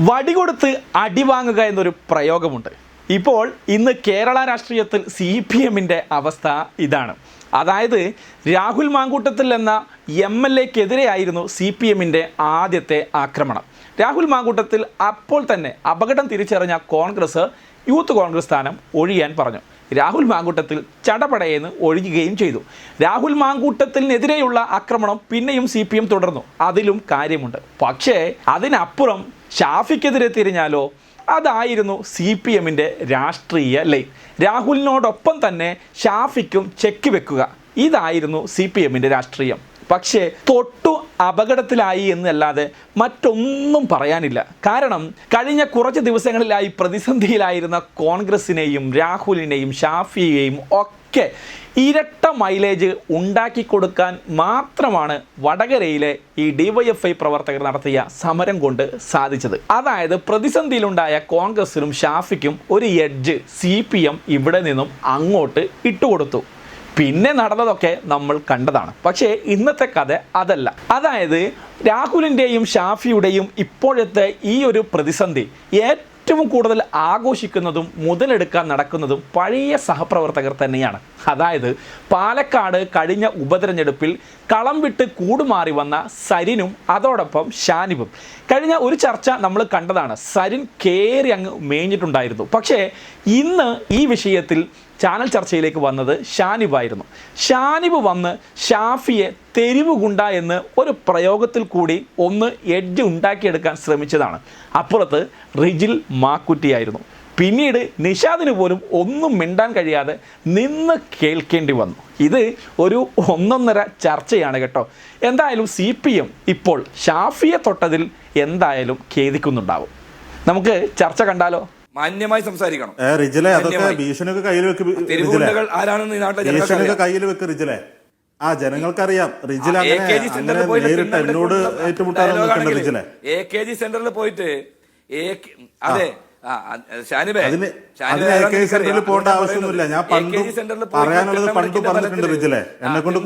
വടികൊടുത്ത് അടിവാങ്ങുക എന്നൊരു പ്രയോഗമുണ്ട്. ഇപ്പോൾ ഇന്ന് കേരള രാഷ്ട്രീയത്തിൽ സി പി എമ്മിന്റെ അവസ്ഥ ഇതാണ്. അതായത് രാഹുൽ മാങ്കൂട്ടത്തിൽ എന്ന എം എൽ എക്കെതിരെയായിരുന്നു സി പി എമ്മിന്റെ ആദ്യത്തെ ആക്രമണം. രാഹുൽ മാങ്കൂട്ടത്തിൽ അപ്പോൾ തന്നെ അപകടം തിരിച്ചറിഞ്ഞ കോൺഗ്രസ് യൂത്ത് കോൺഗ്രസ് സ്ഥാനം ഒഴിയാൻ പറഞ്ഞു. രാഹുൽ മാങ്കൂട്ടത്തിൽ ചടപടയെന്ന് ഒഴിയുകയും ചെയ്തു. രാഹുൽ മാങ്കൂട്ടത്തിനെതിരെയുള്ള ആക്രമണം പിന്നെയും സി പി എം തുടർന്നു. അതിലും കാര്യമുണ്ട്. പക്ഷേ അതിനപ്പുറം ഷാഫിക്കെതിരെ തിരിഞ്ഞാലോ? അതായിരുന്നു സി പി എമ്മിന്റെ രാഷ്ട്രീയ ലൈൻ. രാഹുലിനോടൊപ്പം തന്നെ ഷാഫിക്കും ചെക്ക് വെക്കുക. ഇതായിരുന്നു സി പി എമ്മിന്റെ രാഷ്ട്രീയം. പക്ഷേ തൊട്ടു അപകടത്തിലായി എന്നല്ലാതെ മറ്റൊന്നും പറയാനില്ല. കാരണം കഴിഞ്ഞ കുറച്ച് ദിവസങ്ങളിലായി പ്രതിസന്ധിയിലായിരുന്ന കോൺഗ്രസിനെയും രാഹുലിനെയും ഷാഫിയെയും ഒക്കെ ഇരട്ട മൈലേജ് ഉണ്ടാക്കി കൊടുക്കാൻ മാത്രമാണ് വടകരയിലെ ഈ ഡിവൈഎഫ്ഐ പ്രവർത്തകർ നടത്തിയ സമരം കൊണ്ട് സാധിച്ചത്. അതായത് പ്രതിസന്ധിയിലുണ്ടായ കോൺഗ്രസിനും ഷാഫിക്കും ഒരു എഡ്ജ് സി ഇവിടെ നിന്നും അങ്ങോട്ട് ഇട്ടുകൊടുത്തു. പിന്നെ നടന്നതൊക്കെ നമ്മൾ കണ്ടതാണ്. പക്ഷേ ഇന്നത്തെ കഥ അതല്ല. അതായത് രാഹുലിന്റെയും ഷാഫിയുടെയും ഇപ്പോഴത്തെ ഈ ഒരു പ്രതിസന്ധി ഏറ്റവും കൂടുതൽ ആഘോഷിക്കുന്നതും മുതലെടുക്കാൻ നടക്കുന്നതും പഴയ സഹപ്രവർത്തകർ തന്നെയാണ്. അതായത് പാലക്കാട് കഴിഞ്ഞ ഉപതെരഞ്ഞെടുപ്പിൽ കളം വിട്ട് കൂടുമാറി വന്ന സരിനും അതോടൊപ്പം ഷാനിബും. കഴിഞ്ഞ ഒരു ചർച്ച നമ്മൾ കണ്ടതാണ്. സരിൻ കയറി അങ്ങ് മേഞ്ഞിട്ടുണ്ടായിരുന്നു. പക്ഷേ ഇന്ന് ഈ വിഷയത്തിൽ ചാനൽ ചർച്ചയിലേക്ക് വന്നത് ഷാനിബായിരുന്നു. ഷാനിബ് വന്ന് ഷാഫിയെ തെരുവ് ഗുണ്ട എന്ന് ഒരു പ്രയോഗത്തിൽ കൂടി ഒന്ന് എഡ്ജ് ഉണ്ടാക്കിയെടുക്കാൻ ശ്രമിച്ചതാണ്. അപ്പുറത്ത് റിജിൽ മാക്കുറ്റിയായിരുന്നു. പിന്നീട് നിഷാദിന് പോലും ഒന്നും മിണ്ടാൻ കഴിയാതെ നിന്ന് കേൾക്കേണ്ടി വന്നു. ഇത് ഒരു ഒന്നൊന്നര ചർച്ചയാണ് കേട്ടോ. എന്തായാലും സി പി എം ഇപ്പോൾ ഷാഫിയെ തൊട്ടതിൽ എന്തായാലും ഖേദിക്കുന്നുണ്ടാവും. നമുക്ക് ചർച്ച കണ്ടാലോ? മാന്യമായി സംസാരിക്കണം. റിജിലെ അതൊക്കെ ആരാണെന്ന് ഈ നാട്ടിലെ റിജിലെ. ആ ജനങ്ങൾക്കറിയാം. എന്നോട് റിജിലെ. എ കെ ജി സെന്ററിൽ പോയിട്ട് അതെ. പോകേണ്ട ആവശ്യമൊന്നുമില്ല. ഞാൻ പണ്ട് പറയാനുള്ളത് പണ്ട് പറഞ്ഞിട്ടുണ്ട്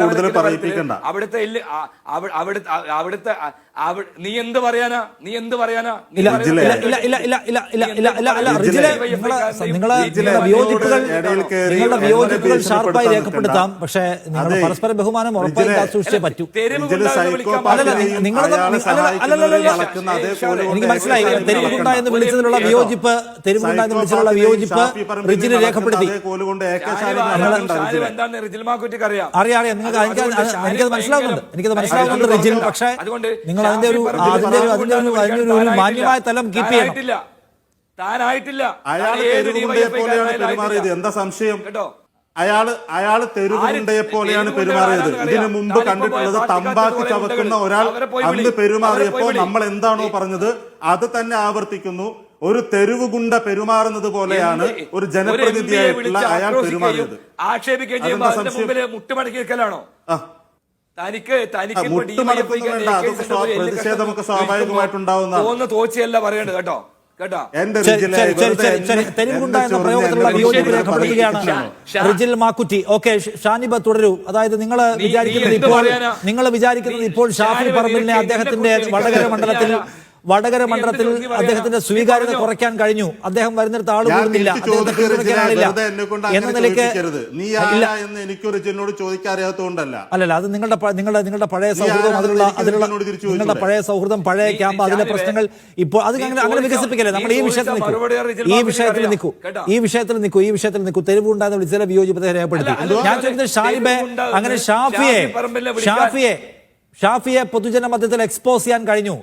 കൂടുതൽ പറയിപ്പിക്കണ്ട. നീ നീ നിങ്ങളുടെ വിയോജിപ്പുകൾ ഷാർപ്പായി രേഖപ്പെടുത്താം. പക്ഷേ നിങ്ങൾ പരസ്പര ബഹുമാനം ഉറപ്പായി കാത്തുസൂക്ഷിച്ചേ പറ്റൂ. നിങ്ങൾ എനിക്ക് മനസ്സിലായി തെരുവുണ്ട എന്ന് വിളിച്ചതിലുള്ള വിയോജിപ്പ് വിയോജിപ്പ് തെരുവുണ്ടാക്കി വിളിച്ചുള്ള വിയോജിപ്പ് റിജിന് രേഖപ്പെടുത്തി. അറിയാം. അറിയാം നിങ്ങൾക്ക് എനിക്കത് മനസ്സിലാവുന്നുണ്ട്. എനിക്കത് മനസ്സിലാവുന്നുണ്ട് റിജിൻ പക്ഷേ നിങ്ങൾ അതിന്റെ ഒരു അതിന്റെ ഒരു അതിന്റെ ഒരു അതിന്റെ ഒരു മാന്യമായ തലം കീപ്പ് ചെയ്യാൻ താനായിട്ടില്ല. പെരുമാറിയത്? എന്താ സംശയം? കേട്ടോ. അയാൾ അയാൾ തെരുവുണ്ടയെ പോലെയാണ് പെരുമാറിയത്? ഇതിനു മുമ്പ് കണ്ടിട്ടുള്ളത് തമ്പാക്കി ചവക്കുന്ന ഒരാൾ അന്ന് പെരുമാറിയപ്പോൾ നമ്മൾ എന്താണോ പറഞ്ഞത്? അത് തന്നെ ആവർത്തിക്കുന്നു. ഒരു തെരുവുകുണ്ട പെരുമാറുന്നത് പോലെയാണ് ഒരു ജനപ്രതിനിധിയായിട്ടുള്ള അയാൾ പെരുമാറിയത്. ആക്ഷേപിക്കുകയും കേട്ടോ. റിജിൽ ഓക്കെ ഷാനിബ തുടരൂ. അതായത് നിങ്ങൾ വിചാരിക്കുന്നത് ഇപ്പോൾ നിങ്ങൾ വിചാരിക്കുന്നത് ഇപ്പോൾ ഷാഫി പറമ്പിലിനെ അദ്ദേഹത്തിന്റെ വടകര മണ്ഡലത്തിൽ വടകര മണ്ഡലത്തിൽ അദ്ദേഹത്തിന്റെ സ്വീകാര്യത കുറയ്ക്കാൻ കഴിഞ്ഞു. അദ്ദേഹം വരുന്നിടത്ത് ആൾ കൂടുന്നില്ല. എന്ന നിലയ്ക്ക് എനിക്കൊരു അല്ലല്ല അത് നിങ്ങളുടെ നിങ്ങളുടെ നിങ്ങളുടെ പഴയ സൗഹൃദം അതിലുള്ള അതിലുള്ള നിങ്ങളുടെ പഴയ സൗഹൃദം പഴയ ക്യാമ്പ് അതിലെ പ്രശ്നങ്ങൾ ഇപ്പോൾ അത് അങ്ങനെ വികസിപ്പിക്കല്ലേ? നമ്മൾ ഈ വിഷയത്തിൽ നിൽക്കൂ. ഈ വിഷയത്തിൽ നിൽക്കൂ. ഈ വിഷയത്തിൽ നിൽക്കൂ. ഈ വിഷയത്തിൽ നിൽക്കൂ. തെരുവുണ്ടായെന്ന് വിളിച്ചാൽ വിയോജിപ്പ് രേഖപ്പെടുത്തി. ഞാൻ ചോദിച്ചത് ഷാലിബെ അങ്ങനെ ഷാഫിയെ ഷാഫിയെ ഷാഫിയെ പൊതുജന മധ്യത്തിൽ എക്സ്പോസ് ചെയ്യാൻ കഴിഞ്ഞു.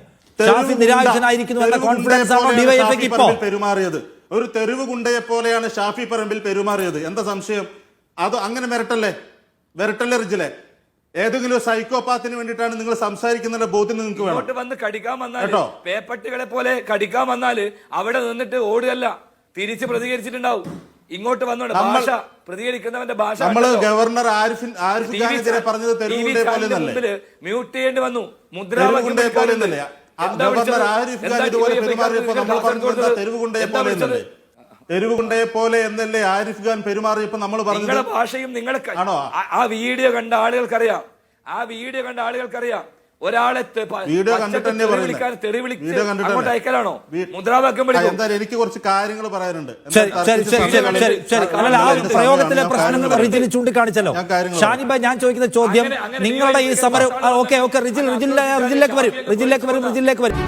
ഷാഫി നിരാശനായിരിക്കുന്നു എന്ന കോൺഫിഡൻസ് ആണോ ഡിവൈഎഫ്ഐക്ക് ഷാഫി ഇപ്പോ? പറമ്പിൽ പെരുമാറിയത്. ഒരു തെരുവ് ഗുണ്ടയെ പോലെയാണ് ഷാഫി പറമ്പിൽ പെരുമാറിയത്. എന്താ സംശയം? അത് അങ്ങനെ വരട്ടല്ലേ? വരട്ടല്ലേ റിജിലെ? ഏതെങ്കിലും സൈക്കോപാത്തിന് വേണ്ടിയിട്ടാണ് നിങ്ങൾ സംസാരിക്കുന്ന ബോധ്യം നിങ്ങൾക്ക് വേണം. ഇങ്ങോട്ട് വന്ന് കടിക്കാൻ വന്നാൽ കേട്ടോ? പേപ്പട്ടികളെ പോലെ കടിക്കാൻ വന്നാൽ അവിടെ നിന്നിട്ട് ഓടുകയല്ല. തിരിച്ച് പ്രതികരിച്ചിട്ടുണ്ടാവും. ഇങ്ങോട്ട് വന്നോണ്ട് ഭാഷ പ്രതികരിക്കുന്നവന്റെ ഭാഷ നമ്മൾ ഗവർണർ ആരിഫിൻ ആരിഫ് പറഞ്ഞത് പോലെ മ്യൂട്ട് ചെയ്യേണ്ടി വന്നു. മുദ്രാവാക്യം ഗവർണർ നമ്മൾ പോലെ എന്നല്ലേ? പോലെ എന്നല്ലേ ആരിഫ് ഖാൻ പെരുമാറിയപ്പോൾ നമ്മൾ പറഞ്ഞത്? ഭാഷയും നിങ്ങൾക്ക് ആ വീഡിയോ കണ്ട ആളുകൾക്കറിയാം. ആ വീഡിയോ കണ്ട ആളുകൾക്കറിയാം. ഒരാളെ. വിളിക്കാൻ തെറി വിളിച്ച് അങ്ങോട്ട്. അയക്കലാണോ മുദ്രാവാക്യം എനിക്ക് കുറച്ച് കാര്യങ്ങൾ പറയാനുണ്ട് പ്രയോഗത്തിലെ പ്രശ്നങ്ങൾ റിജിൽ ചൂണ്ടിക്കാണിച്ചല്ലോ ഷാനിബ ഞാൻ ചോദിക്കുന്ന ചോദ്യം നിങ്ങളുടെ ഈ സമരം ഓക്കെ ഓക്കെ റിജിൽ റിജിൽ റിജിലേക്ക് വരും റിജിലേക്ക് വരും റിജിലേക്ക് വരും